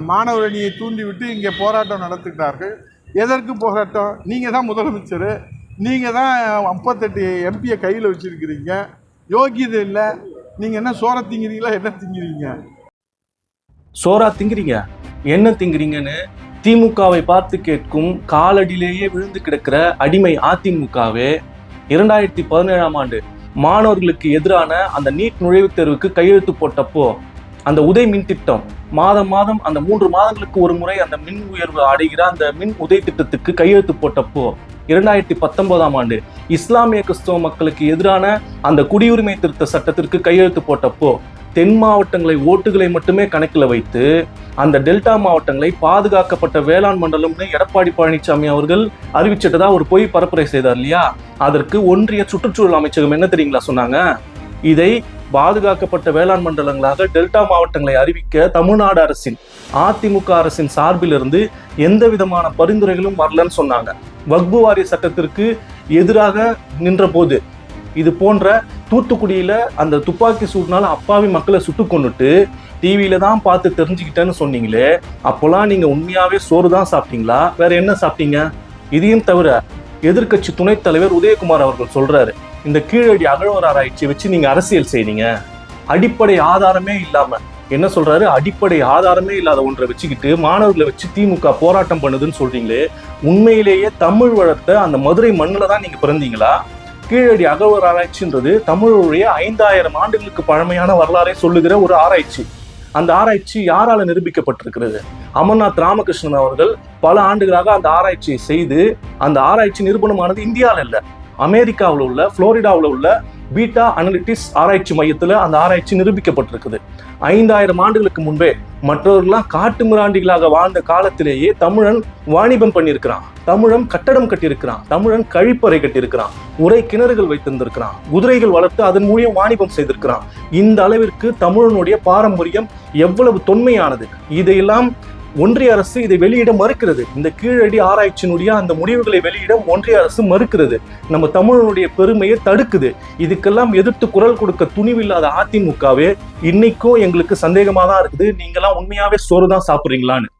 மாணவர் அணியை தூண்டிவிட்டு இங்கே போராட்டம் நடத்துகிறார்கள். எதற்கு போராட்டம்? நீங்கள் தான் முதலமைச்சர். நீங்கள் தான் முப்பத்தெட்டு எம்பியை கையில் வச்சுருக்கிறீங்க. யோகியது இல்லை. நீங்கள் என்ன சோற திங்கிறீங்களா? என்ன திங்கிறீங்க? சோறா திங்கிறீங்க? என்ன திங்கிறீங்கன்னு திமுகவை பார்த்து கேட்கும் காலடியிலேயே விழுந்து கிடக்கிற அடிமை அதிமுகவே இரண்டாயிரத்தி பதினேழாம் ஆண்டு மாணவர்களுக்கு எதிரான அந்த நீட் நுழைவுத் தேர்வுக்கு கையெழுத்து போட்டப்போ அந்த உதய் மின் திட்டம். மாதம் மாதம் அந்த மூன்று மாதங்களுக்கு ஒரு முறை அந்த மின் உயர்வு அடைகிற அந்த மின் உதய் திட்டத்துக்கு கையெழுத்து போட்டப்போ இரண்டாயிரத்தி பத்தொன்பதாம் ஆண்டு இஸ்லாமிய கிறிஸ்தவ மக்களுக்கு எதிரான அந்த குடியுரிமை திருத்த சட்டத்திற்கு கையெழுத்து போட்டப்போ தென் மாவட்டங்களை ஓட்டுகளை மட்டுமே கணக்கில் வைத்து அந்த டெல்டா மாவட்டங்களை பாதுகாக்கப்பட்ட வேளாண் மண்டலம்னு எடப்பாடி பழனிசாமி அவர்கள் அறிவிச்சிட்டதா ஒரு பொய் பரப்புரை செய்தார் இல்லையா? அதற்கு ஒன்றிய சுற்றுச்சூழல் அமைச்சகம் என்ன தெரியுங்களா சொன்னாங்க? இதை பாதுகாக்கப்பட்ட வேளாண் மண்டலங்களாக டெல்டா மாவட்டங்களை அறிவிக்க தமிழ்நாடு அரசின் அதிமுக அரசின் சார்பிலிருந்து எந்த விதமான பரிந்துரைகளும் வரலன்னு சொன்னாங்க. வக்பு வாரிய சட்டத்திற்கு எதிராக நின்றபோது இது போன்ற தூத்துக்குடியில் அந்த துப்பாக்கி சூட்னால அப்பாவி மக்களை சுட்டு கொண்டுட்டு டிவியில தான் பார்த்து தெரிஞ்சுக்கிட்டேன்னு சொன்னீங்களே அப்போல்லாம் நீங்கள் உண்மையாகவே சோறு தான் சாப்பிட்டீங்களா? வேற என்ன சாப்பிட்டீங்க? இதையும் தவிர எதிர்க்கட்சி துணைத் தலைவர் உதயகுமார் அவர்கள் சொல்றாரு இந்த கீழடி அகழ்வர் ஆராய்ச்சி வச்சு நீங்க அரசியல் செய்றீங்க. அடிப்படை ஆதாரமே இல்லாம என்ன சொல்றாரு? அடிப்படை ஆதாரமே இல்லாத ஒன்றை வச்சுக்கிட்டு மாணவர்களை வச்சு திமுக போராட்டம் பண்ணுதுன்னு சொல்றீங்களே உண்மையிலேயே தமிழ் வளர்த்த அந்த மதுரை மண்ணில் தான் நீங்க பிறந்தீங்களா? கீழடி அகழ்வர் ஆராய்ச்சின்றது தமிழுடைய ஐந்தாயிரம் ஆண்டுகளுக்கு பழமையான வரலாறை சொல்லுகிற ஒரு ஆராய்ச்சி. அந்த ஆராய்ச்சி யாரால நிரூபிக்கப்பட்டிருக்கிறது? அமர்நாத் ராமகிருஷ்ணன் அவர்கள் பல ஆண்டுகளாக அந்த ஆராய்ச்சியை செய்து அந்த ஆராய்ச்சி நிரூபணமானது இந்தியாவில் இல்லை அமெரிக்காவில் உள்ள புளோரிடாவில் உள்ள பீட்டா அனலிட்டிக்ஸ் ஆராய்ச்சி மையத்தில் அந்த ஆராய்ச்சி நிரூபிக்கப்பட்டிருக்குது. ஐந்தாயிரம் ஆண்டுகளுக்கு முன்பே மற்றவர்கள்லாம் காட்டு மிராண்டிகளாக வாழ்ந்த காலத்திலேயே தமிழன் வாணிபம் பண்ணியிருக்கிறான். தமிழன் கட்டடம் கட்டியிருக்கிறான். தமிழன் கழிப்பறை கட்டியிருக்கிறான். உரை கிணறுகள் வைத்திருந்திருக்கிறான். குதிரைகள் வளர்த்து அதன் மூலியம் வாணிபம் செய்திருக்கிறான். இந்த அளவிற்கு தமிழனுடைய பாரம்பரியம் எவ்வளவு தொன்மையானது? இதையெல்லாம் ஒன்றிய அரசு இதை வெளியிட மறுக்கிறது. இந்த கீழடி ஆராய்ச்சியினுடைய அந்த முடிவுகளை வெளியிட ஒன்றிய அரசு மறுக்கிறது. நம்ம தமிழனுடைய பெருமையை தடுக்குது. இதுக்கெல்லாம் எதிர்த்து குரல் கொடுக்க துணிவில்லாத அதிமுகவே இன்னைக்கும் எங்களுக்கு சந்தேகமாக தான் இருக்குது. நீங்களாம் உண்மையாவே சோறு தான் சாப்பிடுறீங்களான்னு.